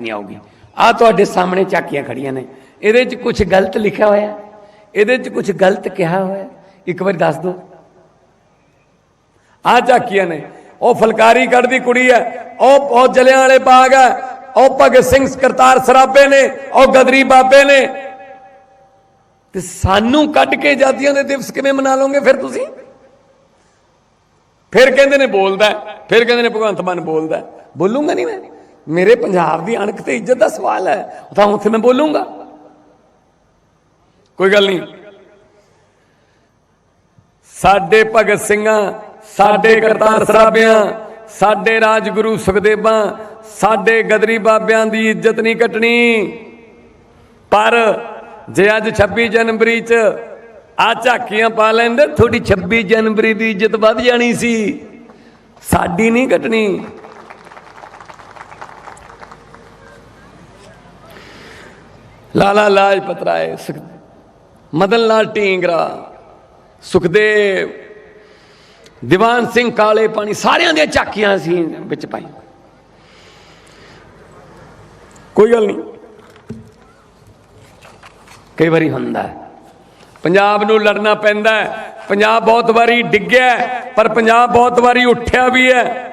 ਨਹੀਂ ਆਉਗੀ ਆ ਤੁਹਾਡੇ ਸਾਹਮਣੇ ਝਾਕੀਆਂ ਖੜੀਆਂ ਨੇ। ਇਹਦੇ 'ਚ ਕੁਝ ਗਲਤ ਲਿਖਿਆ ਹੋਇਆ ਇਹਦੇ 'ਚ ਕੁਝ ਗਲਤ ਕਿਹਾ ਹੋਇਆ ਇੱਕ ਵਾਰੀ ਦੱਸ ਦਿਓ। ਆ ਝਾਕੀਆਂ ਨੇ। ਉਹ ਫਲਕਾਰੀ ਕੱਢਦੀ ਕੁੜੀ ਹੈ। ਉਹ ਉਹ ਜਲਿਆਂ ਵਾਲੇ ਬਾਗ ਹੈ। ਉਹ ਭਗਤ ਸਿੰਘ ਕਰਤਾਰ ਸਰਾਬੇ ਨੇ। ਉਹ ਗਦਰੀ ਬਾਬੇ ਨੇ। ਤੇ ਸਾਨੂੰ ਕੱਢ ਕੇ ਜਾਤੀਆਂ ਦੇ ਦਿਵਸ ਕਿਵੇਂ ਮਨਾ ਲਓਗੇ ਫਿਰ ਤੁਸੀਂ? ਫਿਰ ਕਹਿੰਦੇ ਨੇ ਬੋਲਦਾ ਫਿਰ ਕਹਿੰਦੇ ਨੇ ਭਗਵੰਤ ਮਾਨ ਬੋਲਦਾ ਬੋਲੂਗਾ ਬੋਲੂੰਗਾ ਨਹੀਂ ਮੈਂ? ਮੇਰੇ ਪੰਜਾਬ ਦੀ ਅਣਖ ਤੇ ਇੱਜ਼ਤ ਦਾ ਸਵਾਲ ਹੈ, ਤਾਂ ਉੱਥੇ ਮੈਂ ਬੋਲੂੰਗਾ। ਕੋਈ ਗੱਲ ਨਹੀਂ। ਸਾਡੇ ਭਗਤ ਸਿੰਘਾਂ, ਸਾਡੇ ਕਰਤਾਰ ਸਰਾਬਿਆਂ, ਸਾਡੇ ਰਾਜਗੁਰੂ ਸੁਖਦੇਵਾਂ, ਸਾਡੇ ਗਦਰੀ ਬਾਬਿਆਂ ਦੀ ਇੱਜ਼ਤ ਨਹੀਂ ਕੱਟਣੀ। ਪਰ ਜੇ ਅੱਜ 26 ਜਨਵਰੀ 'ਚ ਆ ਝਾਕੀਆਂ ਪਾ ਲੈਂਦੇ, ਤੁਹਾਡੀ 26 ਜਨਵਰੀ ਦੀ ਇੱਜ਼ਤ ਵੱਧ ਜਾਣੀ ਸੀ। ਸਾਡੀ ਨਹੀਂ ਕੱਟਣੀ। ਲਾਲਾ ਲਾਜਪਤ ਰਾਏ ਸੁਖ- ਮਦਨ ਲਾਲ ਢੀਂਗਰਾ, ਸੁਖਦੇਵ, ਦੀਵਾਨ ਸਿੰਘ ਕਾਲੇ ਪਾਣੀ, ਸਾਰਿਆਂ ਦੀਆਂ ਝਾਕੀਆਂ ਸੀ ਵਿੱਚ ਪਾਈ ਕੋਈ ਗੱਲ ਨਹੀਂ। ਕਈ ਵਾਰੀ ਹੁੰਦਾ ਹੈ। ਪੰਜਾਬ ਨੂੰ ਲੜਨਾ ਪੈਂਦਾ ਹੈ। ਪੰਜਾਬ ਬਹੁਤ ਵਾਰੀ ਡਿੱਗਿਆ ਪਰ ਪੰਜਾਬ ਬਹੁਤ ਵਾਰੀ ਉੱਠਿਆ ਵੀ ਹੈ।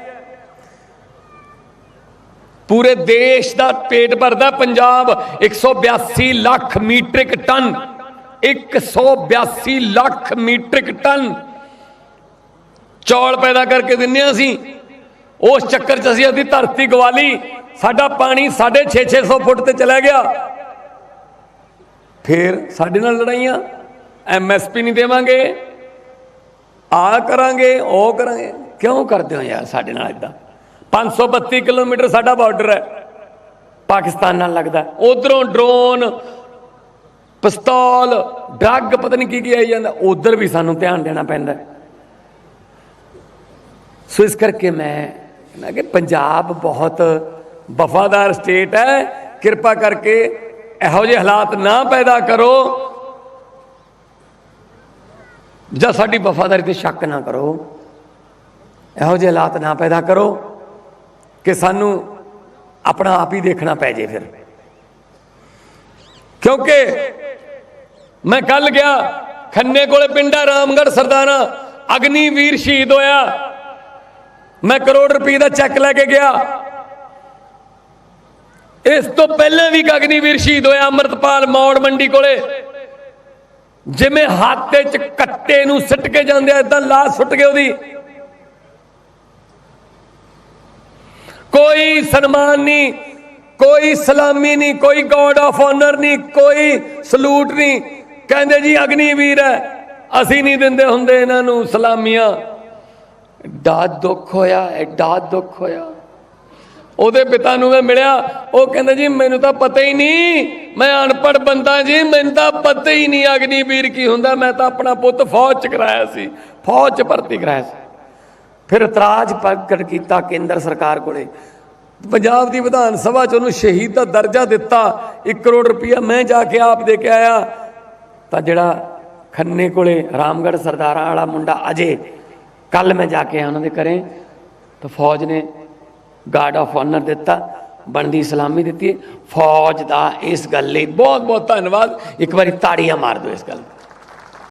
ਪੂਰੇ ਦੇਸ਼ ਦਾ ਪੇਟ ਭਰਦਾ Punjab 182 lakh metric ton. 182 lakh metric ton. ਚੌਲ ਪੈਦਾ ਕਰਕੇ ਦਿੰਨੇ ਹਾਂ ਅਸੀਂ। ਉਸ ਚੱਕਰ 'ਚ ਅਸੀਂ ਅੱਧੀ ਧਰਤੀ ਗਵਾਲੀ। ਸਾਡਾ ਪਾਣੀ 650 ਫੁੱਟ ਤੇ ਚਲਾ ਗਿਆ। ਫਿਰ ਸਾਡੇ ਨਾਲ ਲੜਾਈਆਂ। ਐਮਐਸਪੀ ਨਹੀਂ ਦੇਵਾਂਗੇ। ਆ ਕਰਾਂਗੇ, ਉਹ ਕਰਾਂਗੇ। ਕਿਉਂ ਕਰਦੇ ਹੋ ਯਾਰ ਸਾਡੇ ਨਾਲ ਇਦਾਂ 532 ਕਿਲੋਮੀਟਰ ਸਾਡਾ ਬਾਰਡਰ ਹੈ। ਪਾਕਿਸਤਾਨ ਨਾਲ ਲੱਗਦਾ ਉਧਰੋਂ ਡਰੋਨ, ਪਿਸਤੌਲ, ਡਰੱਗ, ਪਤਾ ਨਹੀਂ ਕੀ ਕੀ ਆਈ ਜਾਂਦਾ। ਉਧਰ ਵੀ ਸਾਨੂੰ ਧਿਆਨ ਦੇਣਾ ਪੈਂਦਾ ਸੋ ਇਸ ਕਰਕੇ ਮੈਂ ਕਹਿੰਦਾ ਕਿ ਪੰਜਾਬ ਬਹੁਤ ਵਫਾਦਾਰ ਸਟੇਟ ਹੈ। ਕਿਰਪਾ ਕਰਕੇ ਇਹੋ ਜਿਹੇ ਹਾਲਾਤ ਨਾ ਪੈਦਾ ਕਰੋ। ਜਾਂ ਸਾਡੀ ਵਫਾਦਾਰੀ ਤੇ ਸ਼ੱਕ ਨਾ ਕਰੋ। ਇਹੋ ਜਿਹੇ ਹਾਲਾਤ ਨਾ ਪੈਦਾ ਕਰੋ। ਕਿ ਸਾਨੂੰ ਆਪਣਾ ਆਪ ਹੀ ਦੇਖਣਾ ਪੈ ਜੇ ਫਿਰ। ਕਿਉਂਕਿ ਮੈਂ ਕੱਲ ਗਿਆ, ਖੰਨੇ ਕੋਲੇ ਪਿੰਡਾ ਰਾਮਗੜ ਸਰਦਾਨਾ ਅਗਨੀਵੀਰ ਸ਼ਹੀਦ ਹੋਇਆ। ਮੈਂ ਕਰੋੜ ਰੁਪਏ ਦਾ ਚੈੱਕ ਲੈ ਕੇ ਗਿਆ। ਇਸ ਤੋਂ ਪਹਿਲਾਂ ਵੀ ਇੱਕ ਅਗਨੀਵੀਰ ਸ਼ਹੀਦ ਹੋਇਆ ਅਮਰਤਪਾਲ ਮੌੜ ਮੰਡੀ ਕੋਲੇ। ਜਿਵੇਂ ਹਾਤੇ 'ਚ ਕੱਟੇ ਨੂੰ ਸਿੱਟ ਕੇ ਜਾਂਦੇ ਆ ਇਦਾਂ ਲਾਸ਼ ਸੁੱਟ ਗਈ ਉਹਦੀ। ਕੋਈ ਸਨਮਾਨ ਨਹੀਂ, ਕੋਈ ਸਲਾਮੀ ਨਹੀਂ, ਕੋਈ ਗੋਡ ਆਫ ਆਨਰ ਨਹੀਂ, ਕੋਈ ਸਲੂਟ ਨਹੀਂ। ਕਹਿੰਦੇ ਜੀ, ਅਗਨੀਵੀਰ ਹੈ। ਅਸੀਂ ਨਹੀਂ ਦਿੰਦੇ ਹੁੰਦੇ ਇਹਨਾਂ ਨੂੰ ਸਲਾਮੀਆਂ। ਐਡਾ ਦੁੱਖ ਹੋਇਆ ਐਡਾ ਦੁੱਖ ਹੋਇਆ। ਉਹਦੇ ਪਿਤਾ ਨੂੰ ਮੈਂ ਮਿਲਿਆ। ਉਹ ਕਹਿੰਦਾ ਜੀ, ਮੈਨੂੰ ਤਾਂ ਪਤਾ ਹੀ ਨਹੀਂ। ਮੈਂ ਅਨਪੜ੍ਹ ਬੰਦਾ ਜੀ, ਮੈਨੂੰ ਤਾਂ ਪਤਾ ਹੀ ਨਹੀਂ ਅਗਨੀਵੀਰ ਕੀ ਹੁੰਦਾ। ਮੈਂ ਤਾਂ ਆਪਣਾ ਪੁੱਤ ਫੌਜ ਚ ਕਰਾਇਆ ਸੀ। ਫੌਜ ਚ ਭਰਤੀ ਕਰਾਇਆ ਸੀ। ਫਿਰ ਇਤਰਾਜ਼ ਪ੍ਰਗਟ ਕੀਤਾ ਕੇਂਦਰ ਸਰਕਾਰ ਕੋਲੇ। ਪੰਜਾਬ ਦੀ ਵਿਧਾਨ ਸਭਾ ਚ ਉਹਨੂੰ ਸ਼ਹੀਦ ਦਾ ਦਰਜਾ ਦਿੱਤਾ 1 ਕਰੋੜ ਰੁਪਇਆ ਮੈਂ ਜਾ ਕੇ ਆਪ ਦੇ ਕੇ ਆਇਆ। ਤਾਂ ਜਿਹੜਾ ਖੰਨੇ ਕੋਲੇ ਰਾਮਗੜ ਸਰਦਾਰਾਂ ਵਾਲਾ ਮੁੰਡਾ ਅਜੇ ਕੱਲ ਮੈਂ ਜਾ ਕੇ ਆਇਆ ਉਹਨਾਂ ਦੇ ਘਰੇ। ਤਾਂ ਫੌਜ ਨੇ ਗਾਰਡ ਆਫ ਆਨਰ ਦਿੱਤਾ, ਬਣਦੀ ਸਲਾਮੀ ਦਿੱਤੀ। ਫੌਜ ਦਾ ਇਸ ਗੱਲ ਲਈ ਬਹੁਤ ਬਹੁਤ ਧੰਨਵਾਦ। ਇੱਕ ਵਾਰੀ ਤਾੜੀਆਂ ਮਾਰ ਦਿਓ ਇਸ ਗੱਲ ਤੇ।